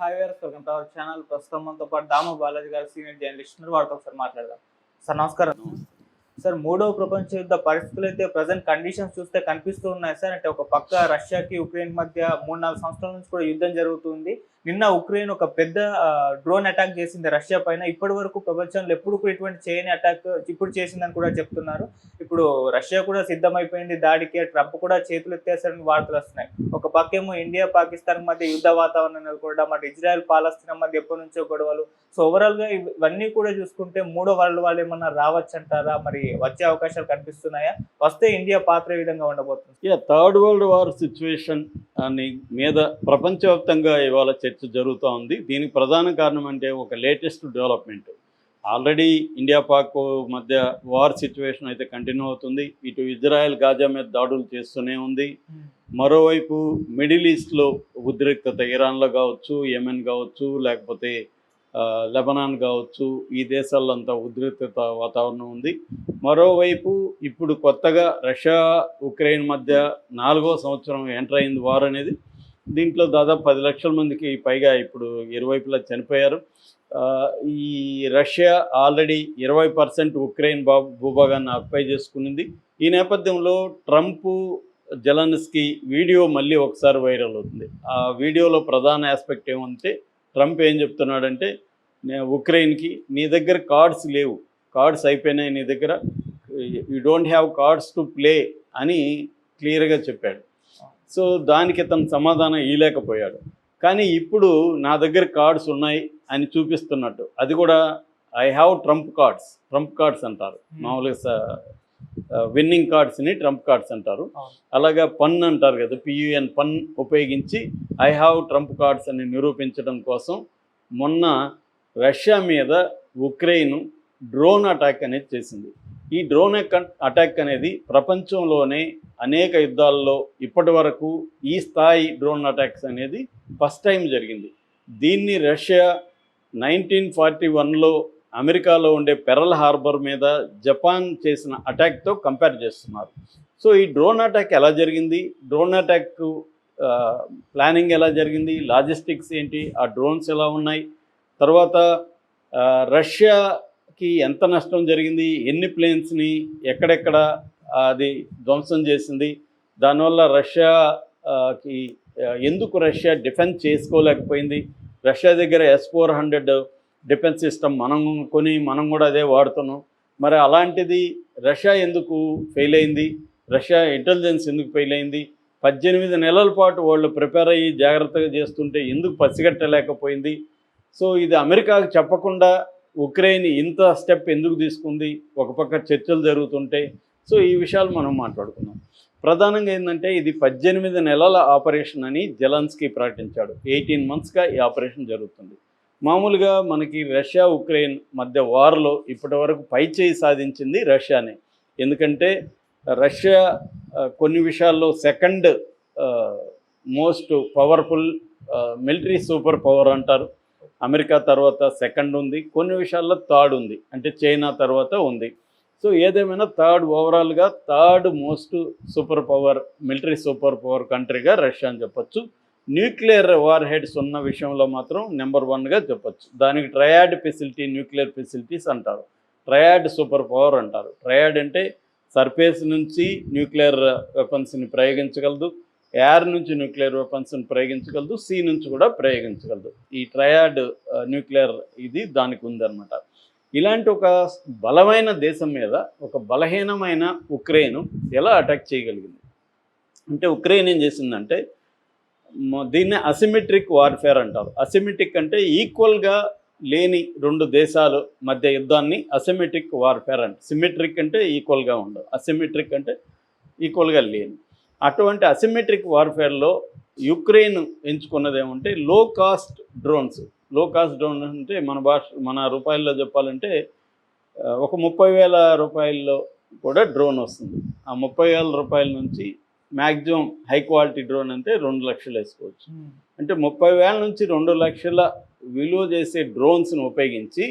Hi we're welcome to our channel ప్రస్తుతం మనతో పాటు దాము బాలాజీ గారు సీనియర్ జర్నలిస్ట్ వారితో ఒకసారి మాట్లాడదాం. సార్ నమస్కారం. సార్ మూడవ ప్రపంచ యుద్ధ పరిస్థితులు అయితే ప్రజెంట్ కండిషన్స్ చూస్తే కనిపిస్తూ ఉన్నాయి సార్. అంటే ఒక పక్క రష్యాకి ఉక్రెయిన్ మధ్య మూడు నాలుగు సంవత్సరాల నుంచి కూడా యుద్ధం జరుగుతుంది నిన్న ఉక్రెయిన్ ఒక పెద్ద డ్రోన్ అటాక్ చేసింది రష్యా పైన. ఇప్పటి వరకు ప్రపంచంలో ఎప్పుడు కూడా ఇటువంటి చేయని అటాక్ ఇప్పుడు చేసిందని కూడా చెప్తున్నారు. ఇప్పుడు రష్యా కూడా సిద్ధమైపోయింది. దాడికి ట్రంప్ కూడా చేతులు ఎత్తేసారని వార్తలు వస్తున్నాయి. ఒక పక్కేమో ఇండియా పాకిస్తాన్ మధ్య యుద్ధ వాతావరణం నెలకొనడం అటు ఇజ్రాయెల్ పాలస్తీనా మధ్య ఎప్పటి నుంచో గొడవలు. సో ఓవరాల్గా ఇవన్నీ కూడా చూసుకుంటే మూడో వరల్డ్ వాళ్ళు ఏమన్నా రావచ్చు అంటారా మరి వచ్చే అవకాశాలు కనిపిస్తున్నాయా? వస్తే ఇండియా పాత్ర విధంగా ఉండబోతుంది? థర్డ్ వరల్డ్ వార్ సిచ్యువేషన్ అని మీద ప్రపంచవ్యాప్తంగా ఇవాళ చర్చ జరుగుతూ ఉంది. దీనికి ప్రధాన కారణం అంటే ఒక latest development. Already India Pak మధ్య వార్ సిచ్యువేషన్ అయితే కంటిన్యూ అవుతుంది. ఇటు ఇజ్రాయెల్ గాజా మీద దాడులు చేస్తూనే ఉంది. మరోవైపు మిడిల్ ఈస్ట్లో ఉద్రిక్తత ఇరాన్లో కావచ్చు యెమెన్ కావచ్చు లేకపోతే లెబనాన్ కావచ్చు ఈ దేశాల్లో అంతా ఉద్రిక్తత వాతావరణం ఉంది. మరోవైపు ఇప్పుడు కొత్తగా రష్యా ఉక్రెయిన్ మధ్య నాలుగో సంవత్సరం ఎంటర్ అయింది వార్ అనేది. దీంట్లో దాదాపు పది లక్షల మందికి పైగా ఇప్పుడు ఇరువైపులా చనిపోయారు. ఈ రష్యా ఆల్రెడీ ఇరవై పర్సెంట్ ఉక్రెయిన్ బా భూభాగాన్ని ఆక్యుపై చేసుకునింది. ఈ నేపథ్యంలో ట్రంప్ జలన్స్కి వీడియో మళ్ళీ ఒకసారి వైరల్ అవుతుంది. ఆ వీడియోలో ప్రధాన ఆస్పెక్ట్ ఏమంటే ట్రంప్ ఏం చెప్తున్నాడంటే ఉక్రెయిన్కి నీ దగ్గర కార్డ్స్ లేవు. కార్డ్స్ అయిపోయినాయి నీ దగ్గర. You don't have cards to play అని క్లియర్గా చెప్పాడు. సో దానికి అతను సమాధానం ఇవ్వలేకపోయాడు కానీ ఇప్పుడు నా దగ్గర కార్డ్స్ ఉన్నాయి అని చూపిస్తున్నట్టు. అది కూడా I have trump cards. Trump cards అంటారు. మామూలుగా విన్నింగ్ కార్డ్స్ని ట్రంప్ కార్డ్స్ అంటారు. అలాగా పన్ అంటారు కదా పియుఎన్ పన్ ఉపయోగించి ఐ హ్యావ్ ట్రంప్ కార్డ్స్ అని నిరూపించడం కోసం మొన్న రష్యా మీద ఉక్రెయిన్ డ్రోన్ అటాక్ అనేది చేసింది. ఈ డ్రోన్ అటాక్ అనేది ప్రపంచంలోనే అనేక యుద్ధాల్లో ఇప్పటి వరకు ఈ స్థాయి డ్రోన్ అటాక్స్ అనేది ఫస్ట్ టైం జరిగింది. దీన్ని రష్యా నైన్టీన్ ఫార్టీ వన్లో అమెరికాలో ఉండే పెరల్ హార్బర్ మీద జపాన్ చేసిన అటాక్తో కంపేర్ చేస్తున్నారు. సో ఈ డ్రోన్ అటాక్ ఎలా జరిగింది? డ్రోన్ అటాక్ ప్లానింగ్ ఎలా జరిగింది? లాజిస్టిక్స్ ఏంటి? ఆ డ్రోన్స్ ఎలా ఉన్నాయి? తర్వాత రష్యాకి ఎంత నష్టం జరిగింది? ఎన్ని ప్లేన్స్ని ఎక్కడెక్కడ అది ధ్వంసం చేసింది. దానివల్ల రష్యాకి ఎందుకు రష్యా డిఫెన్స్ చేసుకోలేకపోయింది? రష్యా దగ్గర S four hundred defence system మనం కొని మనం కూడా అదే వాడుతున్నాం. మరి అలాంటిది రష్యా ఎందుకు ఫెయిల్ అయింది? రష్యా ఇంటెలిజెన్స్ ఎందుకు ఫెయిల్ అయింది? పద్దెనిమిది నెలల పాటు వాళ్ళు ప్రిపేర్ అయ్యి జాగ్రత్తగా చేస్తుంటే ఎందుకు పసిగట్టలేకపోయింది? సో ఇది అమెరికాకు చెప్పకుండా ఉక్రెయిన్ ఇంత స్టెప్ ఎందుకు తీసుకుంది? ఒక పక్క చర్చలు జరుగుతుంటే సో ఈ విషయాలు మనం మాట్లాడుకున్నాం ప్రధానంగా ఏంటంటే ఇది పద్దెనిమిది నెలల ఆపరేషన్ అని జెలన్స్కీ ప్రకటించాడు. ఎయిటీన్ మంత్స్గా ఈ ఆపరేషన్ జరుగుతుంది. మామూలుగా మనకి రష్యా ఉక్రెయిన్ మధ్య వార్లో ఇప్పటి వరకు పైచేయి సాధించింది రష్యానే. ఎందుకంటే రష్యా కొన్ని విషయాల్లో second most powerful military super power అంటారు. అమెరికా తర్వాత సెకండ్ ఉంది. కొన్ని విషయాల్లో థర్డ్ ఉంది. అంటే చైనా తర్వాత ఉంది. సో ఏదేమైనా థర్డ్ ఓవరాల్గా third most super power military super power కంట్రీగా Russia అని చెప్పొచ్చు. న్యూక్లియర్ వార్ హెడ్స్ ఉన్న విషయంలో మాత్రం నెంబర్ వన్గా చెప్పొచ్చు. దానికి ట్రయాడ్ ఫెసిలిటీ న్యూక్లియర్ ఫెసిలిటీస్ అంటారు. ట్రయాడ్ సూపర్ పవర్ అంటారు. ట్రయాడ్ అంటే సర్ఫేస్ నుంచి న్యూక్లియర్ వెపన్స్ని ప్రయోగించగలదు ఎయిర్ నుంచి న్యూక్లియర్ వెపన్స్ని ప్రయోగించగలదు సీ నుంచి కూడా ప్రయోగించగలదు. ఈ ట్రయాడ్ న్యూక్లియర్ ఇది దానికి ఉందన్నమాట. ఇలాంటి ఒక బలమైన దేశం మీద ఒక బలహీనమైన ఉక్రెయిన్ ఎలా అటాక్ చేయగలిగింది? అంటే ఉక్రెయిన్ ఏం చేసిందంటే దీన్నే దీన్ని అసిమెట్రిక్ వార్ఫేర్ అంటారు. అసిమెట్రిక్ అంటే ఈక్వల్గా లేని రెండు దేశాలు మధ్య యుద్ధాన్ని అసిమెట్రిక్ వార్ఫేర్ అంటే. సిమెట్రిక్ అంటే ఈక్వల్గా ఉండదు అసిమెట్రిక్ అంటే ఈక్వల్గా లేని. అటువంటి అసిమెట్రిక్ వార్ఫేర్లో యుక్రెయిన్ ఎంచుకున్నది ఏమంటే low cost drones low cost drone అంటే మన భాష మన రూపాయల్లో చెప్పాలంటే ఒక ముప్పై వేల రూపాయల్లో కూడా డ్రోన్ వస్తుంది. ఆ ముప్పై వేల రూపాయల నుంచి మ్యాక్సిమం హై క్వాలిటీ డ్రోన్ అంటే రెండు లక్షలు వేసుకోవచ్చు. అంటే ముప్పై వేల నుంచి రెండు లక్షల విలువ చేసే డ్రోన్స్ను ఉపయోగించి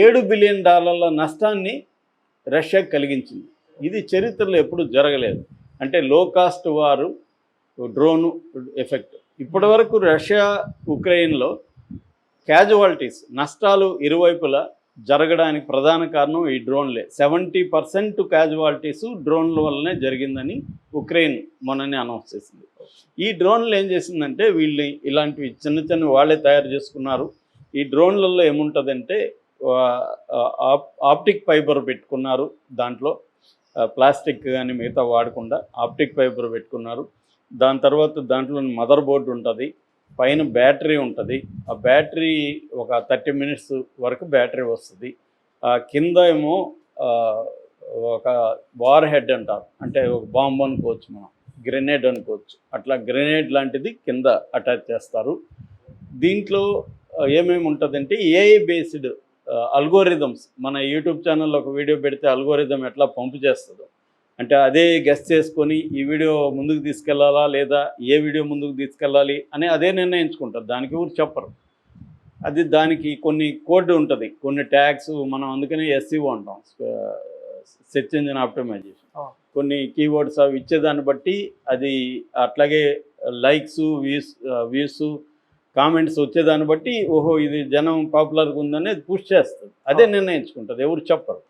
ఏడు బిలియన్ డాలర్ల నష్టాన్ని రష్యా కలిగించింది. ఇది చరిత్రలో ఎప్పుడు జరగలేదు. అంటే లో కాస్ట్ వారు డ్రోను ఎఫెక్ట్ ఇప్పటి వరకు రష్యా ఉక్రెయిన్లో క్యాజువాలిటీస్ నష్టాలు ఇరువైపులా జరగడానికి ప్రధాన కారణం ఈ డ్రోన్లే. సెవెంటీ పర్సెంట్ క్యాజువాలిటీస్ డ్రోన్ల వల్లనే జరిగిందని ఉక్రెయిన్ మొన్ననే అనౌన్స్ చేసింది. ఈ డ్రోన్లు ఏం చేసిందంటే వీళ్ళు ఇలాంటివి చిన్న చిన్న వాళ్ళే తయారు చేసుకున్నారు. ఈ డ్రోన్లలో ఏముంటుందంటే ఆప్టిక్ ఫైబర్ పెట్టుకున్నారు దాంట్లో. ప్లాస్టిక్ కానీ మిగతా వాడకుండా ఆప్టిక్ ఫైబర్ పెట్టుకున్నారు. దాని తర్వాత దాంట్లో మదర్ బోర్డు ఉంటుంది పైన బ్యాటరీ ఉంటుంది. ఆ బ్యాటరీ ఒక థర్టీ మినిట్స్ వరకు బ్యాటరీ వస్తుంది. ఆ కింద ఏమో ఒక వార్ హెడ్ అంటారు. అంటే ఒక బాంబు అనుకోవచ్చు మనం గ్రెనేడ్ అనుకోవచ్చు. అట్లా గ్రెనేడ్ లాంటిది కింద అటాచ్ చేస్తారు. దీంట్లో ఏమేమి ఉంటుందంటే ఏఐ బేస్డ్ అల్గోరిథమ్స్. మన యూట్యూబ్ ఛానల్లో ఒక వీడియో పెడితే అల్గోరిథం ఎట్లా పంపు చేస్తుందో. అంటే అదే గెస్ట్ చేసుకొని ఈ వీడియో ముందుకు తీసుకెళ్ళాలా లేదా ఏ వీడియో ముందుకు తీసుకెళ్ళాలి అని అదే నిర్ణయించుకుంటారు. దానికి ఊరు చెప్పరు. అది దానికి కొన్ని కోడ్ ఉంటుంది. కొన్ని ట్యాగ్స్ మనం అందుకనే ఎస్సీఓ అంటాం. Search engine optimization. కొన్ని కీవర్డ్స్ అవి ఇచ్చేదాన్ని బట్టి అది అట్లాగే లైక్స్ వ్యూస్ వ్యూస్ కామెంట్స్ వచ్చేదాన్ని బట్టి ఓహో ఇది జనం పాపులర్గా ఉందని పుష్ చేస్తుంది. అదే. నిర్ణయించుకుంటుంది. ఎవరు చెప్పరు.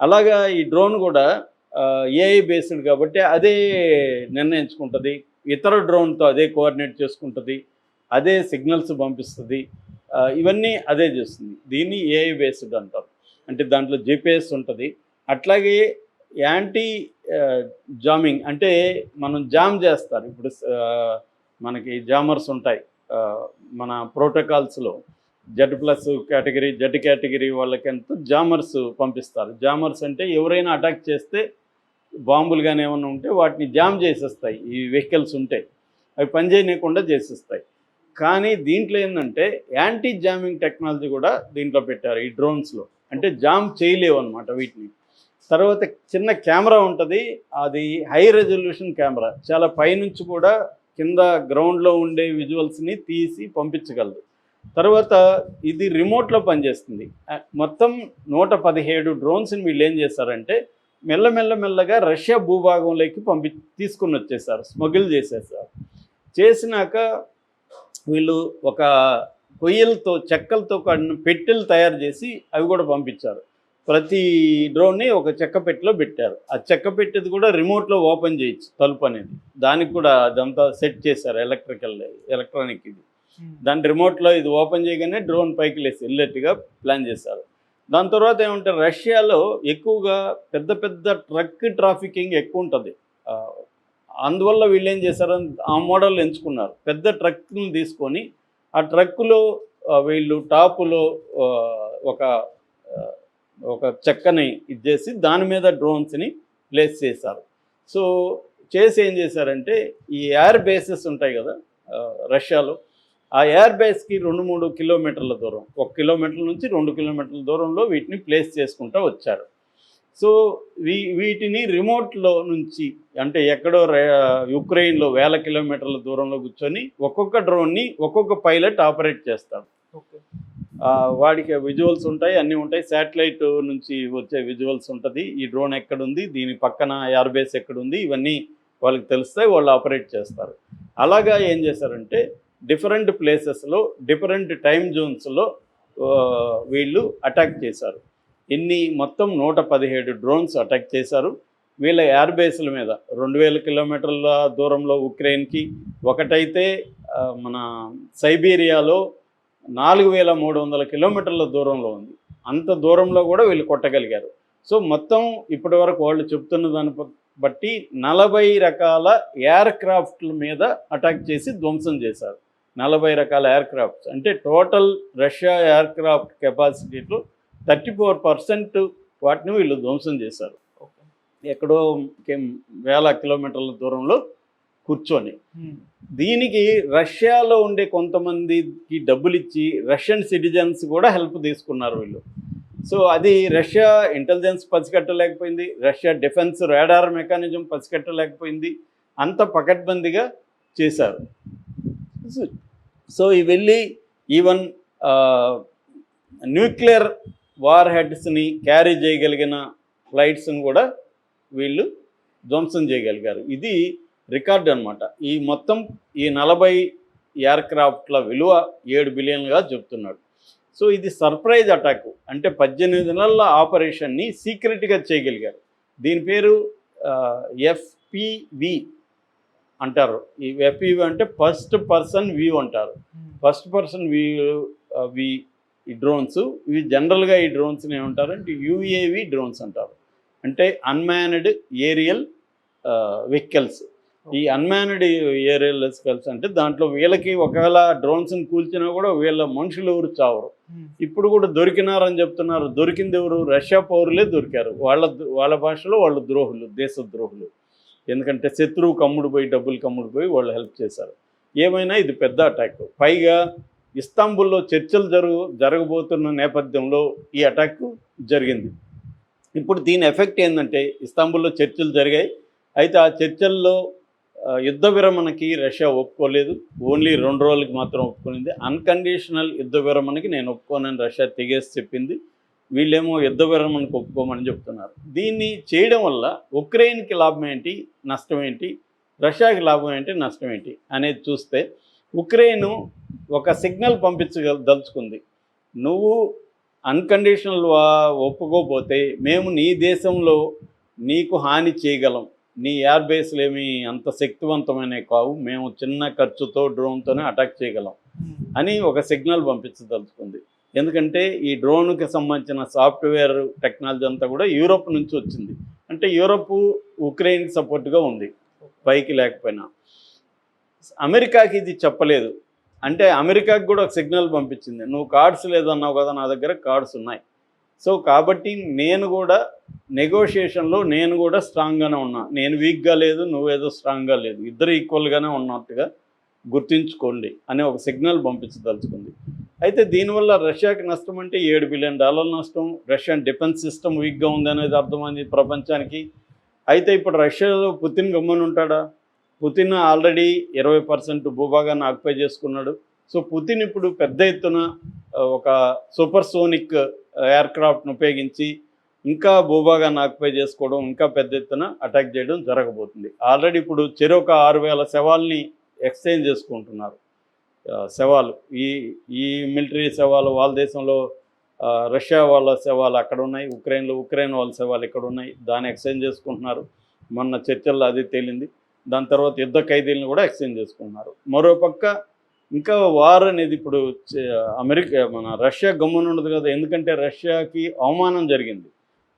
అలాగా ఈ డ్రోన్ కూడా ఏఐ బేస్డ్ కాబట్టి అదే నిర్ణయించుకుంటుంది. ఇతర డ్రోన్తో అదే కోఆర్డినేట్ చేసుకుంటుంది. అదే సిగ్నల్స్ పంపిస్తుంది. ఇవన్నీ అదే చేస్తుంది. దీన్ని ఏఐ బేస్డ్ అంటారు. అంటే దాంట్లో జిపిఎస్ ఉంటుంది. అట్లాగే యాంటీ జామింగ్ అంటే మనం జామ్ చేస్తారు. ఇప్పుడు మనకి జామర్స్ ఉంటాయి. మన ప్రోటోకాల్స్లో Z plus category Z category వాళ్ళకంతా జామర్స్ పంపిస్తారు. జామర్స్ అంటే ఎవరైనా అటాక్ చేస్తే బాంబులు కానీ ఏమైనా ఉంటే వాటిని జామ్ చేసేస్తాయి. ఈ వెహికల్స్ ఉంటాయి అవి పనిచేయనీయకుండా చేసేస్తాయి. కానీ దీంట్లో ఏంటంటే యాంటీ జామింగ్ టెక్నాలజీ కూడా దీంట్లో పెట్టారు ఈ డ్రోన్స్లో అంటే జామ్ చేయలేవు అనమాట వీటిని. తర్వాత చిన్న కెమెరా ఉంటుంది. అది హై రెజల్యూషన్ కెమెరా. చాలా పైనుంచి కూడా కింద గ్రౌండ్లో ఉండే విజువల్స్ని తీసి పంపించగలదు. తర్వాత ఇది రిమోట్లో పనిచేస్తుంది. మొత్తం నూట పదిహేడు డ్రోన్స్ని వీళ్ళు ఏం చేస్తారంటే మెల్లమెల్ల మెల్లగా రష్యా భూభాగంలోకి పంపి తీసుకుని వచ్చేసారు స్మగిల్ చేసేసారు. చేసినాక వీళ్ళు ఒక కొయ్యలతో చెక్కలతో కడిన పెట్టెలు తయారు చేసి అవి కూడా పంపించారు. ప్రతి డ్రోన్ని ఒక చెక్క పెట్టెలో పెట్టారు. ఆ చెక్క పెట్టేది కూడా రిమోట్లో ఓపెన్ చేయొచ్చు తలుపు అనేది. దానికి కూడా అదంతా సెట్ చేశారు ఎలక్ట్రికల్ ఎలక్ట్రానిక్ ఇది. దాని రిమోట్లో ఇది ఓపెన్ చేయగానే డ్రోన్ పైకి లేసి వెళ్ళేట్టుగా ప్లాన్ చేశారు. దాని తర్వాత ఏమంటే రష్యాలో ఎక్కువగా పెద్ద పెద్ద ట్రక్ ట్రాఫికింగ్ ఎక్కువ ఉంటుంది. అందువల్ల వీళ్ళు ఏం చేశారు ఆ మోడల్ ఎంచుకున్నారు. పెద్ద ట్రక్ని తీసుకొని ఆ ట్రక్కులో వీళ్ళు టాపులో ఒక ఒక చెక్కని ఇచ్చేసి దాని మీద డ్రోన్స్ని ప్లేస్ చేశారు. సో చేసి ఏం చేశారంటే ఈ ఎయిర్ బేసెస్ ఉంటాయి కదా రష్యాలో ఆ ఎయిర్ బేస్కి రెండు మూడు కిలోమీటర్ల దూరం ఒక కిలోమీటర్ల నుంచి రెండు కిలోమీటర్ల దూరంలో వీటిని ప్లేస్ చేసుకుంటూ వచ్చారు. సో వీ వీటిని రిమోట్లో నుంచి అంటే ఎక్కడో యుక్రెయిన్లో వేల కిలోమీటర్ల దూరంలో కూర్చొని ఒక్కొక్క డ్రోన్ని ఒక్కొక్క పైలట్ ఆపరేట్ చేస్తాడు వాడికి విజువల్స్ ఉంటాయి అన్నీ ఉంటాయి. శాటిలైట్ నుంచి వచ్చే విజువల్స్ ఉంటుంది. ఈ డ్రోన్ ఎక్కడుంది దీని పక్కన ఎయిర్ బేస్ ఎక్కడుంది ఇవన్నీ వాళ్ళకి తెలుస్తాయి వాళ్ళు ఆపరేట్ చేస్తారు. అలాగా ఏం చేశారంటే డిఫరెంట్ ప్లేసెస్లో డిఫరెంట్ టైం జోన్స్లో వీళ్ళు అటాక్ చేశారు. ఇన్ని మొత్తం నూట పదిహేడు డ్రోన్స్ అటాక్ చేశారు. వీళ్ళ ఎయిర్ బేస్ల మీద రెండు వేల కిలోమీటర్ల దూరంలో ఉక్రెయిన్కి ఒకటైతే మన సైబీరియాలో నాలుగు వేల మూడు వందల కిలోమీటర్ల దూరంలో ఉంది. అంత దూరంలో కూడా వీళ్ళు కొట్టగలిగారు. సో మొత్తం ఇప్పటి వరకు వాళ్ళు చెప్తున్న దాన్ని బట్టి నలభై రకాల ఎయిర్ క్రాఫ్ట్ల మీద అటాక్ చేసి ధ్వంసం చేశారు. నలభై రకాల ఎయిర్ క్రాఫ్ట్స్ అంటే టోటల్ రష్యా ఎయిర్ క్రాఫ్ట్ కెపాసిటీలో థర్టీ ఫోర్ పర్సెంట్ వాటిని వీళ్ళు ధ్వంసం చేశారు. ఎక్కడో వేల కిలోమీటర్ల దూరంలో కూర్చొని. దీనికి రష్యాలో ఉండే కొంతమందికి డబ్బులు ఇచ్చి రష్యన్ సిటిజన్స్ కూడా హెల్ప్ తీసుకున్నారు వీళ్ళు. సో అది రష్యా ఇంటెలిజెన్స్ పసిగట్టలేకపోయింది రష్యా డిఫెన్స్ రాడార్ మెకానిజం పసిగట్టలేకపోయింది అంత పకడ్బందీగా చేశారు. సో- ఇవి వెళ్ళి ఈవెన్ న్యూక్లియర్ వార్ హెడ్స్ని క్యారీ చేయగలిగిన ఫ్లైట్స్ని కూడా వీళ్ళు ధ్వంసం చేయగలిగారు. ఇది రికార్డ్ అనమాట ఈ మొత్తం ఈ నలభై ఎయిర్క్రాఫ్ట్ల విలువ ఏడు బిలియన్గా చెప్తున్నాడు. సో ఇది సర్ప్రైజ్ అటాక్ అంటే పద్దెనిమిది నెలల ఆపరేషన్ని సీక్రెట్గా చేయగలిగారు. దీని పేరు ఎఫ్పివి అంటారు. ఈ ఎఫ్పివి అంటే ఫస్ట్ పర్సన్ వ్యూ అంటారు. ఫస్ట్ పర్సన్ వ్యూ వి ఈ డ్రోన్స్ ఇవి జనరల్గా ఈ డ్రోన్స్ని ఏమంటారు అంటే యూఏవి డ్రోన్స్ అంటారు. అంటే అన్మ్యాన్డ్ ఏరియల్ వెహికల్స్ ఈ అన్మ్యాన్డ్ ఏరియల్ వెహికల్స్ అంటే దాంట్లో వీళ్ళకి ఒకవేళ డ్రోన్స్ని కూల్చినా కూడా వీళ్ళ మనుషులు ఎవరు చావరు. ఇప్పుడు కూడా దొరికినారని చెప్తున్నారు. దొరికింది ఎవరు? రష్యా పౌరులే దొరికారు. వాళ్ళ వాళ్ళ భాషలో వాళ్ళు ద్రోహులు దేశ ద్రోహులు ఎందుకంటే శత్రువు కమ్ముడు పోయి డబ్బులు కమ్ముడు పోయి వాళ్ళు హెల్ప్ చేశారు. ఏమైనా ఇది పెద్ద అటాక్ పైగా ఇస్తాంబుల్లో చర్చలు జరుగు జరగబోతున్న నేపథ్యంలో ఈ అటాక్ జరిగింది. ఇప్పుడు దీని ఎఫెక్ట్ ఏంటంటే ఇస్తాంబుల్లో చర్చలు జరిగాయి. అయితే ఆ చర్చల్లో యుద్ధ విరమణకి రష్యా ఒప్పుకోలేదు. ఓన్లీ రెండు రోజులకి మాత్రం ఒప్పుకునింది. అన్కండిషనల్ యుద్ధ విరమణకి నేను ఒప్పుకోనని రష్యా తెగేసి చెప్పింది. వీళ్ళేమో యుద్ధ విరమణకు ఒప్పుకోమని చెప్తున్నారు. దీన్ని చేయడం వల్ల ఉక్రెయిన్కి లాభం ఏంటి? నష్టం ఏంటి? రష్యాకి లాభం ఏంటి? నష్టం ఏంటి? అనేది చూస్తే ఉక్రెయిన్ ఒక సిగ్నల్ పంపించదలుచుకుంది. నువ్వు అన్కండిషనల్ వా ఒప్పుకోకపోతే మేము నీ దేశంలో నీకు హాని చేయగలం. నీ ఎయిర్ బేస్లు ఏమి అంత శక్తివంతమైనవి కావు. మేము చిన్న ఖర్చుతో డ్రోన్తోనే అటాక్ చేయగలం అని ఒక సిగ్నల్ పంపించదలుచుకుంది. ఎందుకంటే ఈ డ్రోన్కి సంబంధించిన సాఫ్ట్వేర్ టెక్నాలజీ అంతా కూడా యూరోప్ నుంచి వచ్చింది. అంటే యూరోప్ ఉక్రెయిన్ సపోర్ట్గా ఉంది పైకి లేకపోయినా. అమెరికాకి ఇది చెప్పలేదు. అంటే అమెరికాకి కూడా ఒక సిగ్నల్ పంపించింది. నువ్వు కార్డ్స్ లేదన్నావు కదా నా దగ్గర కార్డ్స్ ఉన్నాయి. సో కాబట్టి నేను కూడా నెగోషియేషన్లో నేను కూడా స్ట్రాంగ్గానే ఉన్నా. నేను వీక్గా లేదు నువ్వేదో స్ట్రాంగ్గా లేదు. ఇద్దరు ఈక్వల్గానే ఉన్నట్టుగా గుర్తుంచుకోండి అనే ఒక సిగ్నల్ పంపించదలుచుకుంది. అయితే దీనివల్ల రష్యాకి నష్టం అంటే ఏడు బిలియన్ డాలర్ల నష్టం రష్యన్ డిఫెన్స్ సిస్టమ్ వీక్గా ఉంది అనేది అర్థమైంది ప్రపంచానికి. అయితే ఇప్పుడు రష్యాలో పుతిన్ గమ్మని ఉంటాడా? పుతిన్ ఆల్రెడీ ఇరవై పర్సెంట్ భూభాగాన్ని ఆక్యుపై చేసుకున్నాడు. సో పుతిన్ ఇప్పుడు పెద్ద ఎత్తున ఒక సూపర్ సోనిక్ ఎయిర్క్రాఫ్ట్ను ఉపయోగించి ఇంకా భూభాగాన్ని ఆక్యుపై చేసుకోవడం ఇంకా పెద్ద ఎత్తున అటాక్ చేయడం జరగబోతుంది. ఆల్రెడీ ఇప్పుడు చెరొక ఆరు వేల శవాల్ని ఎక్స్చేంజ్ చేసుకుంటున్నారు. శవాలు. ఈ ఈ మిలిటరీ శవాలు వాళ్ళ దేశంలో రష్యా వాళ్ళ శవాలు అక్కడ ఉన్నాయి. ఉక్రెయిన్లో ఉక్రెయిన్ వాళ్ళ శవాలు ఇక్కడ ఉన్నాయి. దాన్ని ఎక్స్చేంజ్ చేసుకుంటున్నారు. మొన్న చర్చల్లో అది తేలింది. దాని తర్వాత యుద్ధ ఖైదీలను కూడా ఎక్స్చేంజ్ చేసుకుంటున్నారు. మరోపక్క ఇంకా వార్ అనేది ఇప్పుడు అమెరికా మన రష్యా గమ్మున ఉండదు కదా. ఎందుకంటే రష్యాకి అవమానం జరిగింది.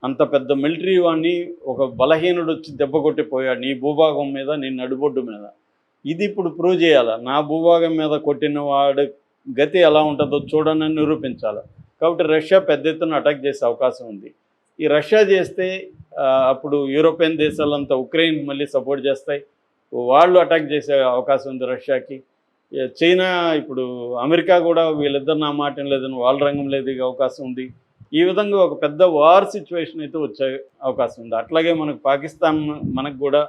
అంత పెద్ద మిలిటరీ వాడిని ఒక బలహీనుడు వచ్చి దెబ్బ కొట్టిపోయాడు. నీ భూభాగం మీద నీ నడుబొడ్డు మీద. ఇది ఇప్పుడు ప్రూవ్ చేయాలి? నా భూభాగం మీద కొట్టిన వాడు గతి ఎలా ఉంటుందో చూడని నిరూపించాలి? కాబట్టి రష్యా పెద్ద ఎత్తున అటాక్ చేసే అవకాశం ఉంది. ఈ రష్యా చేస్తే అప్పుడు యూరోపియన్ దేశాలంతా ఉక్రెయిన్ మళ్ళీ సపోర్ట్ చేస్తాయి. వాళ్ళు అటాక్ చేసే అవకాశం ఉంది రష్యాకి. చైనా ఇప్పుడు అమెరికా కూడా వీళ్ళిద్దరు నా మాట లేదని వాళ్ళ రంగంలో దిగే అవకాశం ఉంది. ఈ విధంగా ఒక పెద్ద వార్ సిచ్యువేషన్ అయితే వచ్చే అవకాశం ఉంది. అట్లాగే మనకు పాకిస్తాన్ మనకు కూడా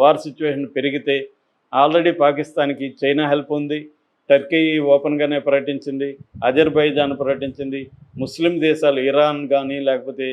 వార్ సిచ్యువేషన్ పెరిగితే ఆల్రెడీ పాకిస్తాన్కి చైనా హెల్ప్ ఉంది టర్కీ ఓపెన్గానే ప్రకటించింది అజర్బైజాన్ ప్రకటించింది ముస్లిం దేశాలు ఇరాన్ కానీ లేకపోతే